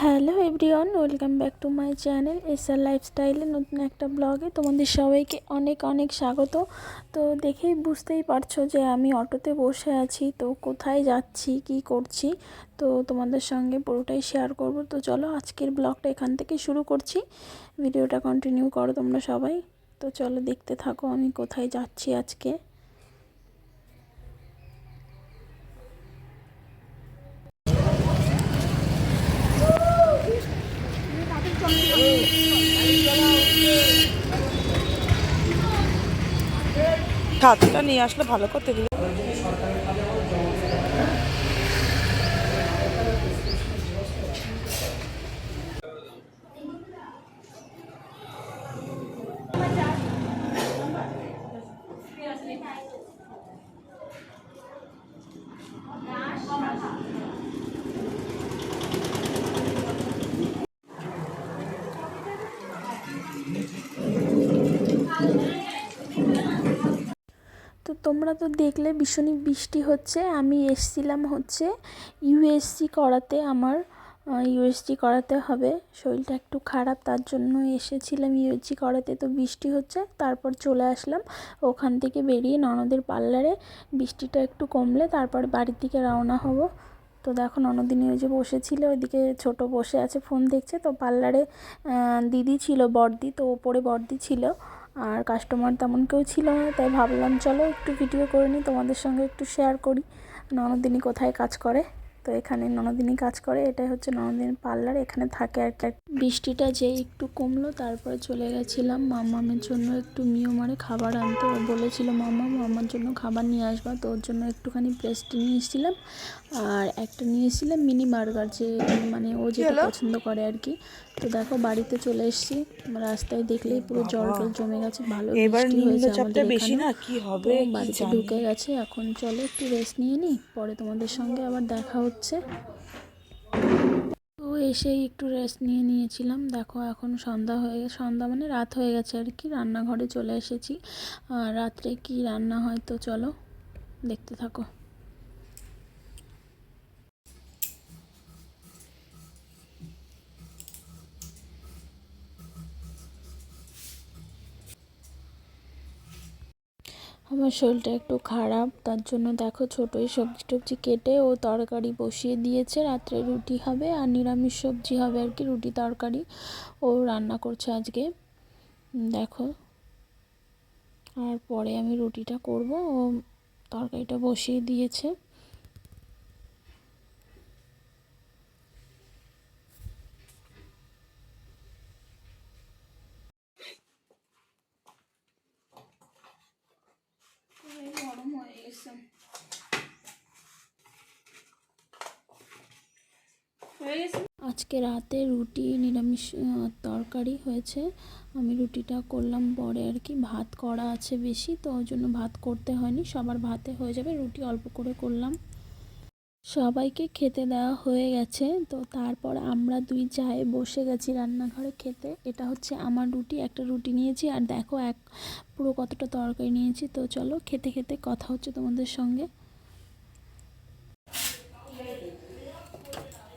Hello everyone, welcome back to my channel S R লাইফস্টাইলের নতুন একটা ব্লগে তোমাদের সবাইকে অনেক অনেক স্বাগত। তো দেখেই বুঝতেই পারছ যে আমি অটোতে বসে আছি, তো কোথায় যাচ্ছি, কি করছি, তো তোমাদের সঙ্গে পুরোটাই শেয়ার করব। তো চলো আজকের ব্লগটা এখান থেকে শুরু করছি। ভিডিওটা কন্টিনিউ করো তোমরা সবাই। তো চলো দেখতে থাকো আমি কোথায় যাচ্ছি আজকে। ছাদটা নিয়ে আসলে ভালো করতে তোমরা তো দেখলে ভীষণই বৃষ্টি হচ্ছে। আমি এসছিলাম হচ্ছে ইউএসসি করাতে, আমার ইউএসজি করাতে হবে। শরীরটা একটু খারাপ, তার জন্য এসেছিলাম ইউএসজি করাতে, তো বৃষ্টি হচ্ছে। তারপর চলে আসলাম ওখান থেকে বেরিয়ে ননদের পার্লারে। বৃষ্টিটা একটু কমলে তারপর বাড়ির দিকে রওনা হব। তো দেখো ননদিনী ওই যে বসেছিল, ওইদিকে ছোট বসে আছে, ফোন দেখছে। তো পার্লারে দিদি ছিল, বর্দি, তো ওপরে বর্দি ছিল। আর কাস্টমার তেমন কেউ ছিল না, তাই ভাবলাম, চলো একটু ভিডিও করে নিই তোমাদের সঙ্গে একটু শেয়ার করি ননদিনী কোথায় কাজ করে? তো এখানে ননদিনী কাজ করে এটাই হচ্ছে ননদিনী পার্লার। এখানে থাকে আর কি। বৃষ্টিটা যে একটু কমলো তারপরে চলে গেছিলাম মামামের জন্য একটু মিও মারে খাবার আনতে। ও বলেছিল মামা মামার জন্য খাবার নিয়ে আসবা। তো ওর জন্য একটুখানি পেস্ট্রি নিয়ে এসেছিলাম। আর একটা নিয়ে এসেছিলাম মিনি বার্গার যে মানে ও যেটা পছন্দ করে আর কি। তো দেখো বাড়িতে চলে এসেছি। রাস্তায় দেখলেই পুরো জল টল জমে গেছে ভালো এবার বৃষ্টি হয়েছে আমাদের বেশি না? কি হবে? বাড়িতে ঢুকে গেছে। এখন চলো একটু রেস্ট নিয়ে নিই পরে তোমাদের সঙ্গে আবার দেখা হচ্ছে। তো এসেই একটু রেস্ট নিয়ে নিয়েছিলাম। দেখো এখন সন্ধ্যা হয়ে সন্ধ্যা মানে রাত হয়ে গেছে আর কি। রান্নাঘরে চলে এসেছি। আর রাত্রে কি রান্না হয় তো চলো দেখতে থাকো। আমার শরীরটা একটু খারাপ, তার জন্য দেখো ছোটোই সবজি টবজি কেটে ও তরকারি বসিয়ে দিয়েছে। রাত্রে রুটি হবে আর নিরামিষ সবজি হবে আর কি, রুটি তরকারি ও রান্না করছে আজকে। দেখো। আর পরে আমি রুটিটা করব, ও তরকারিটা বসিয়ে দিয়েছে। আজকে রাতে রুটি, নিরামিষ তরকারি হয়েছে। আমি রুটিটা করলাম পরে আর কি। ভাত করা আছে বেশি, তো ওই জন্য ভাত করতে হয়নি। সবার ভাতে হয়ে যাবে, রুটি অল্প করে করলাম। সবাইকে খেতে দেওয়া হয়ে গেছে, তো তারপর আমরা দুই চায়ে বসে গেছি রান্নাঘরে খেতে। এটা হচ্ছে আমার রুটি, একটা রুটি নিয়েছি। আর দেখো এক, পুরো কতটা তরকারি নিয়েছি। তো চলো, খেতে খেতে কথা হচ্ছে তোমাদের সঙ্গে।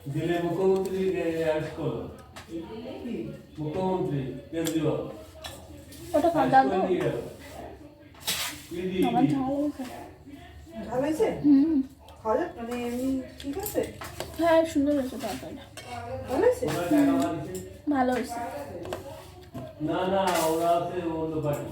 দিলে মুখ্যমন্ত্রীকে অ্যাড করো? মুখ্যমন্ত্রী কেন্দ্রীয় ওটা খাওয়া আমার ঝাল হয়েছে। ভালো হয়েছে? হুম। খাওয়া মানে এমনি ঠিক আছে? হ্যাঁ সুন্দর হয়েছে তরকারিটা। ভালো হয়েছে? ভালো না না ওরা আছে অন্য পার্টি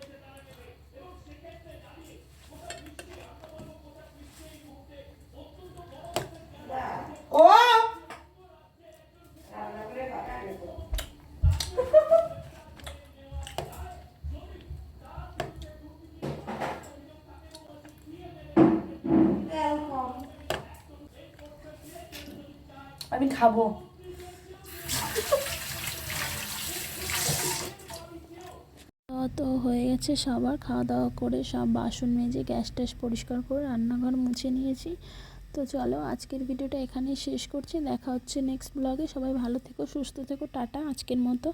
আমি খাব। তো হয়ে গেছে সবার, খাওয়া দাওয়া করে সব বাসন মেজে, গ্যাস ট্যাস পরিষ্কার করে রান্নাঘর মুছে নিয়েছি। তো চলো আজকের ভিডিওটা এখানেই শেষ করছি। দেখা হচ্ছে নেক্সট ব্লগে সবাই ভালো থেকো, সুস্থ থেকো, টাটা, আজকের মতো।